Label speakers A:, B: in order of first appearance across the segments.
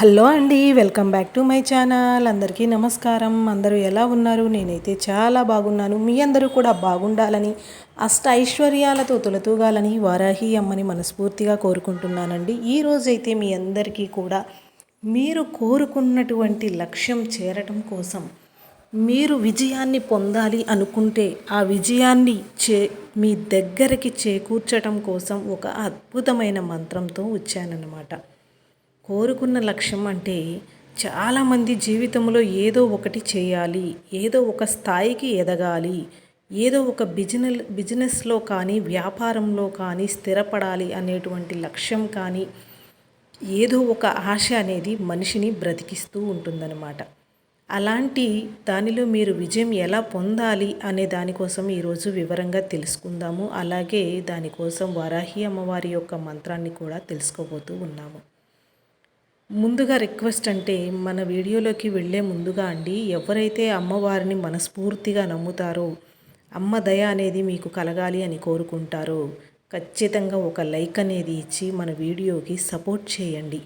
A: Hello అండి welcome back to my channel. అందరికీ నమస్కారం. అందరూ ఎలా ఉన్నారు? నేనైతే చాలా బాగున్నాను. మీ అందరూ కూడా బాగుండాలని అష్ట ఐశ్వర్యాలతో తొలతూగాలని వారాహి అమ్మని మనస్ఫూర్తిగా కోరుకుంటున్నానండి. ఈ రోజైతే మీ అందరికీ కూడా మీరు కోరుకున్నటువంటి లక్ష్యం చేరటం కోసం మీరు విజయాన్ని పొందాలి అనుకుంటే ఆ విజయాన్ని చే మీ దగ్గరికి చేకూర్చటం కోసం ఒక అద్భుతమైన మంత్రంతో వచ్చానన్నమాట. కోరుకున్న లక్ష్యం అంటే చాలామంది జీవితంలో ఏదో ఒకటి చేయాలి ఏదో ఒక స్థాయికి ఎదగాలి ఏదో ఒక బిజినెస్ బిజినెస్లో కానీ వ్యాపారంలో కానీ స్థిరపడాలి అనేటువంటి లక్ష్యం కానీ ఏదో ఒక ఆశ అనేది మనిషిని బ్రతికిస్తూ ఉంటుందన్నమాట. అలాంటి దానిలో మీరు విజయం ఎలా పొందాలి అనే దానికోసం ఈరోజు వివరంగా తెలుసుకుందాము. అలాగే దానికోసం వరాహి అమ్మవారి యొక్క మంత్రాన్ని కూడా తెలుసుకోబోతూ ఉన్నాము. ముందుగా రిక్వెస్ట్ అంటే మన వీడియోలోకి వెళ్ళే ముందుగా అండి ఎవరైతే అమ్మవారిని మనస్ఫూర్తిగా నమ్ముతారో అమ్మ దయ అనేది మీకు కలగాలి అని కోరుకుంటారో ఖచ్చితంగా ఒక లైక్ అనేది ఇచ్చి మన వీడియోకి సపోర్ట్ చేయండి.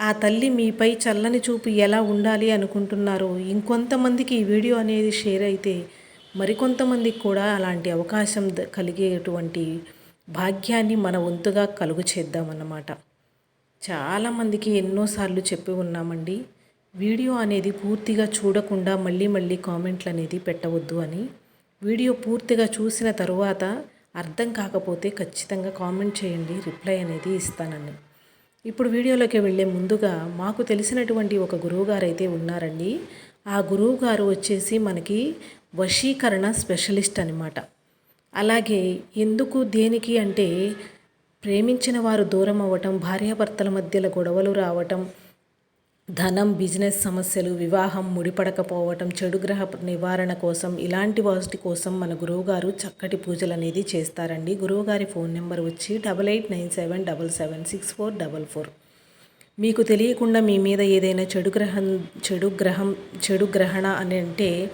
A: ఆ తల్లి మీపై చల్లని చూపు ఎలా ఉండాలి అనుకుంటున్నారో ఇంకొంతమందికి ఈ వీడియో అనేది షేర్ అయితే మరికొంతమందికి కూడా అలాంటి అవకాశం కలిగేటువంటి భాగ్యాన్ని మన వంతుగా కలుగు చేద్దామన్నమాట. చాలామందికి ఎన్నోసార్లు చెప్పి ఉన్నామండి వీడియో అనేది పూర్తిగా చూడకుండా మళ్ళీ మళ్ళీ కామెంట్లు అనేది పెట్టవద్దు అని. వీడియో పూర్తిగా చూసిన తరువాత అర్థం కాకపోతే ఖచ్చితంగా కామెంట్ చేయండి రిప్లై అనేది ఇస్తానండి ఇప్పుడు వీడియోలోకి వెళ్ళే ముందుగా మాకు తెలిసినటువంటి ఒక గురువుగారు అయితే ఉన్నారండి. ఆ గురువు గారు వచ్చేసి మనకి వశీకరణ స్పెషలిస్ట్ అనమాట అలాగే ఎందుకు దేనికి అంటే ప్రేమించిన వారు దూరం అవ్వటం భార్యాభర్తల మధ్యలో గొడవలు రావటం ధనం బిజినెస్ సమస్యలు వివాహం ముడిపడకపోవటం చెడు గ్రహ నివారణ కోసం ఇలాంటి వాటి కోసం మన గురువుగారు చక్కటి పూజలు అనేది చేస్తారండి. గురువుగారి ఫోన్ నెంబర్ వచ్చి double eight nine seven double seven six four double four. మీకు తెలియకుండా మీ మీద ఏదైనా చెడు గ్రహం చెడు గ్రహం చెడు గ్రహణ అని అంటే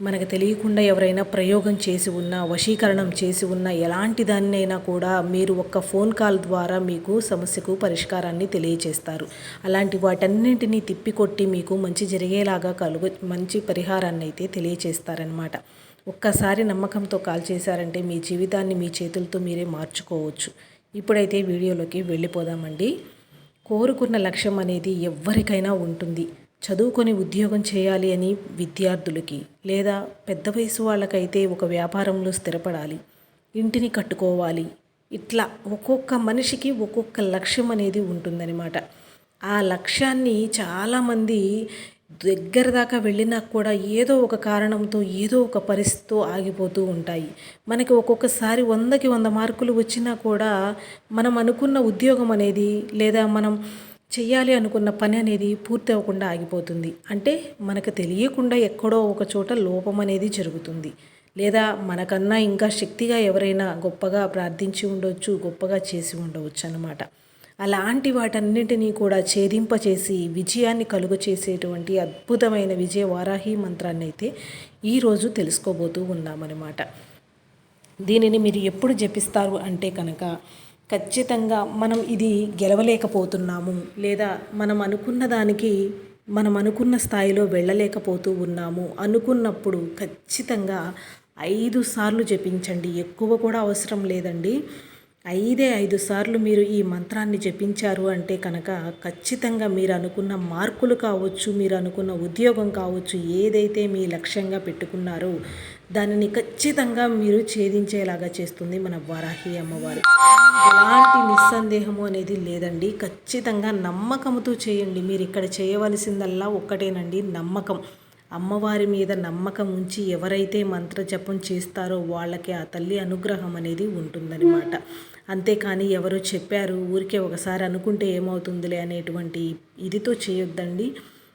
A: మనకు తెలియకుండా ఎవరైనా ప్రయోగం చేసి ఉన్నా వశీకరణం చేసి ఉన్న ఎలాంటి దాన్నైనా కూడా మీరు ఒక్క ఫోన్ కాల్ ద్వారా మీకు సమస్యకు పరిష్కారాన్ని తెలియజేస్తారు అలాంటి వాటన్నింటినీ తిప్పికొట్టి మీకు మంచి జరిగేలాగా కలుగు మంచి పరిహారాన్ని అయితే తెలియజేస్తారనమాట ఒక్కసారి నమ్మకంతో కాల్ చేశారంటే మీ జీవితాన్ని మీ చేతులతో మీరే మార్చుకోవచ్చు. ఇప్పుడైతే వీడియోలోకి వెళ్ళిపోదామండి. కోరుకున్న లక్ష్యం అనేది ఎవరికైనా ఉంటుంది. చదువుకొని ఉద్యోగం చేయాలి అని విద్యార్థులకి లేదా పెద్ద వయసు వాళ్ళకైతే ఒక వ్యాపారంలో స్థిరపడాలి ఇంటిని కట్టుకోవాలి. ఇట్లా ఒక్కొక్క మనిషికి ఒక్కొక్క లక్ష్యం అనేది ఉంటుందన్నమాట. ఆ లక్ష్యాన్ని చాలామంది దగ్గర దాకా వెళ్ళినా కూడా ఏదో ఒక కారణంతో ఏదో ఒక పరిస్థితితో ఆగిపోతూ ఉంటాయి. మనకి ఒక్కొక్కసారి వందకి వంద మార్కులు వచ్చినా కూడా మనం అనుకున్న ఉద్యోగం అనేది లేదా మనం చెయ్యాలి అనుకున్న పని అనేది పూర్తి అవ్వకుండా ఆగిపోతుంది. అంటే మనకు తెలియకుండా ఎక్కడో ఒక చోట లోపం అనేది జరుగుతుంది. లేదా మనకన్నా ఇంకా శక్తిగా ఎవరైనా గొప్పగా ప్రార్థించి ఉండవచ్చు గొప్పగా చేసి ఉండవచ్చు అనమాట అలాంటి వాటన్నింటినీ కూడా ఛేదింపచేసి విజయాన్ని కలుగు చేసేటువంటి అద్భుతమైన విజయ వారాహి మంత్రాన్ని అయితే ఈరోజు తెలుసుకోబోతూ ఉన్నామన్నమాట. దీనిని మీరు ఎప్పుడు జపిస్తారు అంటే కనుక ఖచ్చితంగా మనం ఇది గెలవలేకపోతున్నాము లేదా మనం అనుకున్న దానికి మనం అనుకున్న స్థాయిలో వెళ్ళలేకపోతూ ఉన్నాము అనుకున్నప్పుడు ఖచ్చితంగా ఐదు సార్లు జపించండి. ఎక్కువ కూడా అవసరం లేదండి. ఐదే ఐదు సార్లు మీరు ఈ మంత్రాన్ని జపించారు అంటే కనుక ఖచ్చితంగా మీరు అనుకున్న మార్కులు కావచ్చు మీరు అనుకున్న ఉద్యోగం కావచ్చు ఏదైతే మీ లక్ష్యంగా పెట్టుకున్నారో దానిని ఖచ్చితంగా మీరు ఛేదించేలాగా చేస్తుంది మన వారాహి అమ్మవారు. ఎలాంటి నిస్సందేహము అనేది లేదండి. ఖచ్చితంగా నమ్మకంతో చేయండి. మీరు ఇక్కడ చేయవలసిందల్లా ఒక్కటేనండి. నమ్మకం. అమ్మవారి మీద నమ్మకం ఉంచి ఎవరైతే మంత్ర జపం చేస్తారో వాళ్ళకి ఆ తల్లి అనుగ్రహం అనేది ఉంటుందన్నమాట. అంతేకాని ఎవరో చెప్పారు ఊరికే ఒకసారి అనుకుంటే ఏమవుతుందిలే అనేటువంటి ఇదితో చేయొద్దండి.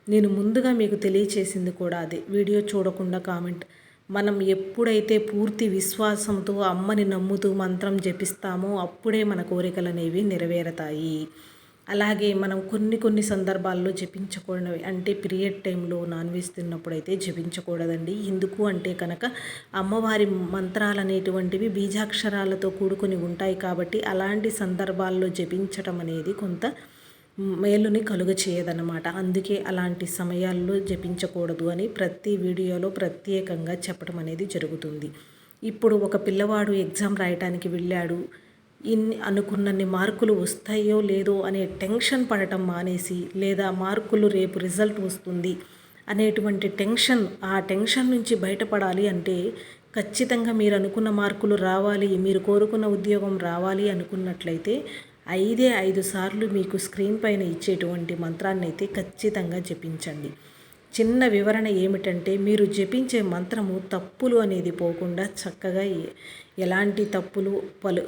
A: నేను ముందుగా మీకు తెలియచేసింది కూడా అదే. వీడియో చూడకుండా కామెంట్ మనం ఎప్పుడైతే పూర్తి విశ్వాసంతో అమ్మని నమ్ముతూ మంత్రం జపిస్తామో అప్పుడే మన కోరికలు అనేవి నెరవేరతాయి. అలాగే మనం కొన్ని కొన్ని సందర్భాల్లో జపించకూడదు అంటే పీరియడ్ టైంలో నాన్ వెజ్ తిన్నప్పుడు అయితే జపించకూడదండి. ఎందుకు అంటే కనుక అమ్మవారి మంత్రాలు అనేటువంటివి బీజాక్షరాలతో కూడుకొని ఉంటాయి కాబట్టి అలాంటి సందర్భాల్లో జపించటం అనేది కొంత మేలుని కలుగ చేయదన్నమాట. అందుకే అలాంటి సమయాల్లో జపించకూడదు అని ప్రతి వీడియోలో ప్రత్యేకంగా చెప్పడం అనేది జరుగుతుంది. ఇప్పుడు ఒక పిల్లవాడు ఎగ్జామ్ రాయటానికి వెళ్ళాడు. ఇన్ని అనుకున్నన్ని మార్కులు వస్తాయో లేదో అనే టెన్షన్ పడటం మానేసి లేదా మార్కులు రేపు రిజల్ట్ వస్తుంది అనేటువంటి టెన్షన్ ఆ టెన్షన్ నుంచి బయటపడాలి అంటే ఖచ్చితంగా మీరు అనుకున్న మార్కులు రావాలి మీరు కోరుకున్న ఉద్యోగం రావాలి అనుకున్నట్లయితే ఐదే ఐదు సార్లు మీకు స్క్రీన్ పైన ఇచ్చేటువంటి మంత్రాన్ని అయితే ఖచ్చితంగా జపించండి. చిన్న వివరణ ఏమిటంటే మీరు జపించే మంత్రము తప్పులు అనేది పోకుండా చక్కగా ఎలాంటి తప్పులు పలు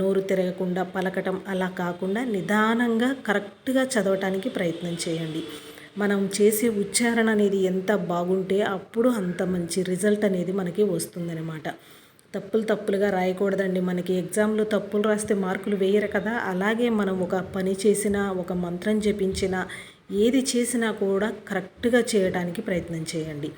A: నోరు తిరగకుండా పలకటం అలా కాకుండా నిదానంగా కరెక్ట్గా చదవటానికి ప్రయత్నం చేయండి. మనం చేసే ఉచ్చారణ అనేది ఎంత బాగుంటే అప్పుడు అంత మంచి రిజల్ట్ అనేది మనకి వస్తుందన్నమాట. తప్పులు తప్పులుగా రాయకూడదండి. మనకి ఎగ్జామ్లో తప్పులు రాస్తే మార్కులు వేయరు కదా. అలాగే మనం ఒక పని చేసినా ఒక మంత్రం జపించినా ఏది చేసినా కూడా కరెక్ట్గా చేయడానికి ప్రయత్నం చేయండి.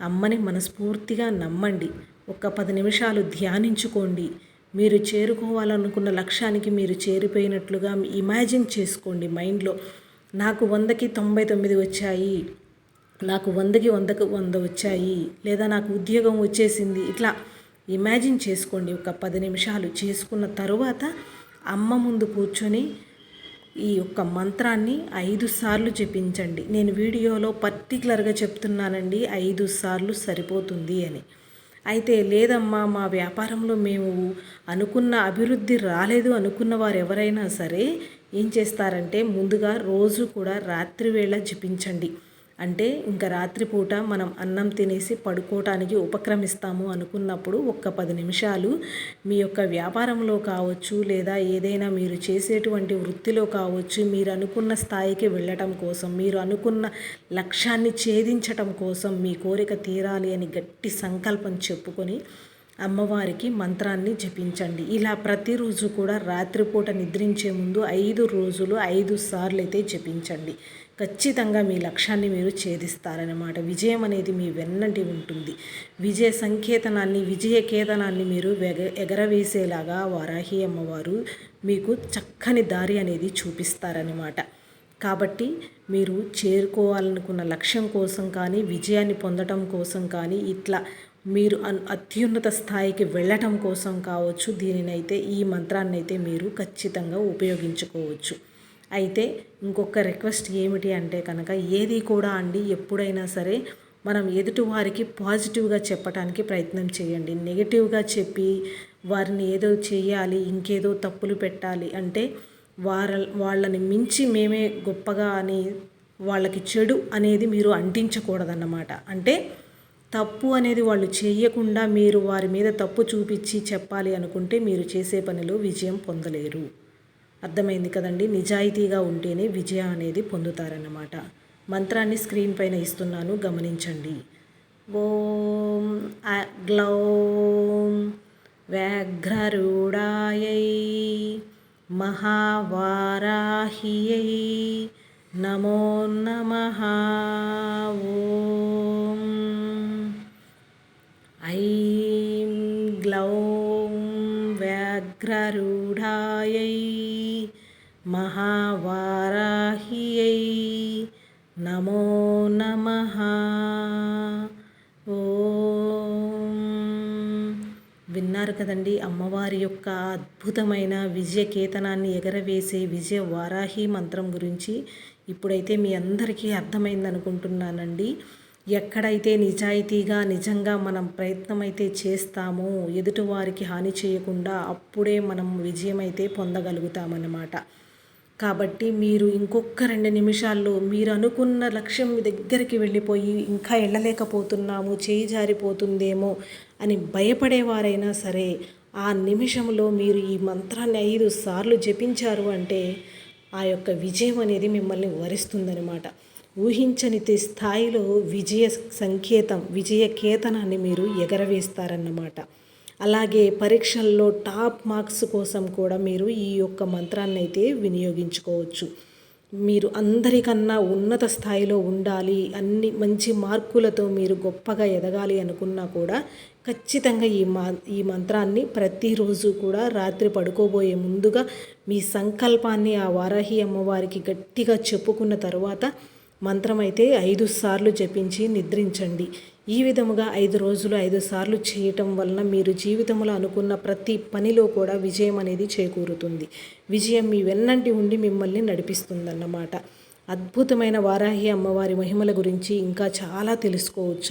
A: అమ్మని మనస్ఫూర్తిగా నమ్మండి. ఒక పది నిమిషాలు ధ్యానించుకోండి. మీరు చేరుకోవాలనుకున్న లక్ష్యానికి మీరు చేరిపోయినట్లుగా ఇమాజిన్ చేసుకోండి మైండ్లో. నాకు వందకి తొంభై తొమ్మిది వచ్చాయి. నాకు వందకి వందకు వంద వచ్చాయి. లేదా నాకు ఉద్యోగం వచ్చేసింది. ఇట్లా ఇమాజిన్ చేసుకోండి ఒక పది నిమిషాలు చేసుకున్న తరువాత అమ్మ ముందు కూర్చొని ఈ యొక్క మంత్రాన్ని ఐదు సార్లు జపించండి. నేను వీడియోలో పర్టికులర్గా చెప్తున్నానండి ఐదు సార్లు సరిపోతుంది అని. అయితే లేదమ్మా మా వ్యాపారంలో మేము అనుకున్న అభివృద్ధి రాలేదు అనుకున్న వారు ఎవరైనా సరే ఏం చేస్తారంటే ముందుగా రోజు కూడా రాత్రి వేళ జపించండి. అంటే ఇంకా రాత్రిపూట మనం అన్నం తినేసి పడుకోవటానికి ఉపక్రమిస్తాము అనుకున్నప్పుడు ఒక్క పది నిమిషాలు మీ యొక్క వ్యాపారంలో కావచ్చు లేదా ఏదైనా మీరు చేసేటువంటి వృత్తిలో కావచ్చు మీరు అనుకున్న స్థాయికి వెళ్ళటం కోసం మీరు అనుకున్న లక్ష్యాన్ని ఛేదించటం కోసం మీ కోరిక తీరాలి అని గట్టి సంకల్పం చెప్పుకొని అమ్మవారికి మంత్రాన్ని జపించండి. ఇలా ప్రతిరోజు కూడా రాత్రిపూట నిద్రించే ముందు ఐదు రోజులు ఐదు సార్లు అయితే జపించండి. ఖచ్చితంగా మీ లక్ష్యాన్ని మీరు ఛేదిస్తారనమాట విజయం అనేది మీ వెన్నంటి ఉంటుంది. విజయ సంకేతనాన్ని విజయ కేతనాన్ని మీరు ఎగ ఎగరవేసేలాగా వారాహి అమ్మవారు మీకు చక్కని దారి అనేది చూపిస్తారనమాట కాబట్టి మీరు చేరుకోవాలనుకున్న లక్ష్యం కోసం కానీ విజయాన్ని పొందటం కోసం కానీ ఇట్లా మీరు అత్యున్నత స్థాయికి వెళ్ళటం కోసం కావచ్చు దీనినైతే ఈ మంత్రాన్ని అయితే మీరు ఖచ్చితంగా ఉపయోగించుకోవచ్చు. అయితే ఇంకొక రిక్వెస్ట్ ఏమిటి అంటే కనుక ఏది కూడా అండి ఎప్పుడైనా సరే మనం ఎదుటివారికి పాజిటివ్గా చెప్పడానికి ప్రయత్నం చేయండి. నెగిటివ్గా చెప్పి వారిని ఏదో చేయాలి ఇంకేదో తప్పులు పెట్టాలి అంటే వార వాళ్ళని మించి మేమే గొప్పగా అని వాళ్ళకి చెడు అనేది మీరు అంటించకూడదన్నమాట. అంటే తప్పు అనేది వాళ్ళు చేయకుండా మీరు వారి మీద తప్పు చూపించి చెప్పాలి అనుకుంటే మీరు చేసే పనిలో విజయం పొందలేరు. అర్థమైంది కదండి. నిజాయితీగా ఉంటేనే విజయం అనేది పొందుతారన్నమాట. మంత్రాన్ని స్క్రీన్ పైన ఇస్తున్నాను గమనించండి. ఓం గ్లౌం వ్యాఘ్రరూఢాయై మహావారాహియై నమో నమ. ఓం ఐం గ్లౌం వ్యాఘ్రరూఢాయై మహావారాహియై నమో నమ. ఓ. విన్నారు కదండి అమ్మవారి యొక్క అద్భుతమైన విజయ కేతనాన్ని ఎగరవేసే విజయ వారాహి మంత్రం గురించి. ఇప్పుడైతే మీ అందరికీ అర్థమైంది అనుకుంటున్నానండి ఎక్కడైతే నిజాయితీగా నిజంగా మనం ప్రయత్నం అయితే చేస్తామో ఎదుటివారికి హాని చేయకుండా అప్పుడే మనం విజయం అయితే పొందగలుగుతామన్నమాట. కాబట్టి మీరు ఇంకొక రెండు నిమిషాల్లో మీరు అనుకున్న లక్ష్యం దగ్గరికి వెళ్ళిపోయి ఇంకా వెళ్ళలేకపోతున్నాము చేయి జారిపోతుందేమో అని భయపడేవారైనా సరే ఆ నిమిషంలో మీరు ఈ మంత్రాన్ని ఐదు సార్లు జపించారు అంటే ఆ యొక్క విజయం అనేది మిమ్మల్ని వరిస్తుందనమాట ఊహించని స్థాయిలో విజయ సంకేతం విజయ కేతనాన్ని మీరు ఎగరవేస్తారన్నమాట. అలాగే పరీక్షల్లో టాప్ మార్క్స్ కోసం కూడా మీరు ఈ యొక్క మంత్రాన్ని అయితే వినియోగించుకోవచ్చు. మీరు అందరికన్నా ఉన్నత స్థాయిలో ఉండాలి అన్ని మంచి మార్కులతో మీరు గొప్పగా ఎదగాలి అనుకున్నా కూడా ఖచ్చితంగా ఈ మా ఈ మంత్రాన్ని ప్రతిరోజు కూడా రాత్రి పడుకోబోయే ముందుగా మీ సంకల్పాన్ని ఆ వారాహి అమ్మవారికి గట్టిగా చెప్పుకున్న తర్వాత మంత్రం అయితే ఐదు సార్లు జపించి నిద్రించండి. ఈ విధముగా ఐదు రోజులు ఐదు సార్లు చేయటం వలన మీరు జీవితంలో అనుకున్న ప్రతి పనిలో కూడా విజయం అనేది చేకూరుతుంది. విజయం మీ వెన్నంటి ఉండి మిమ్మల్ని నడిపిస్తుందన్నమాట. అద్భుతమైన వారాహి అమ్మవారి మహిమల గురించి ఇంకా చాలా తెలుసుకోవచ్చు.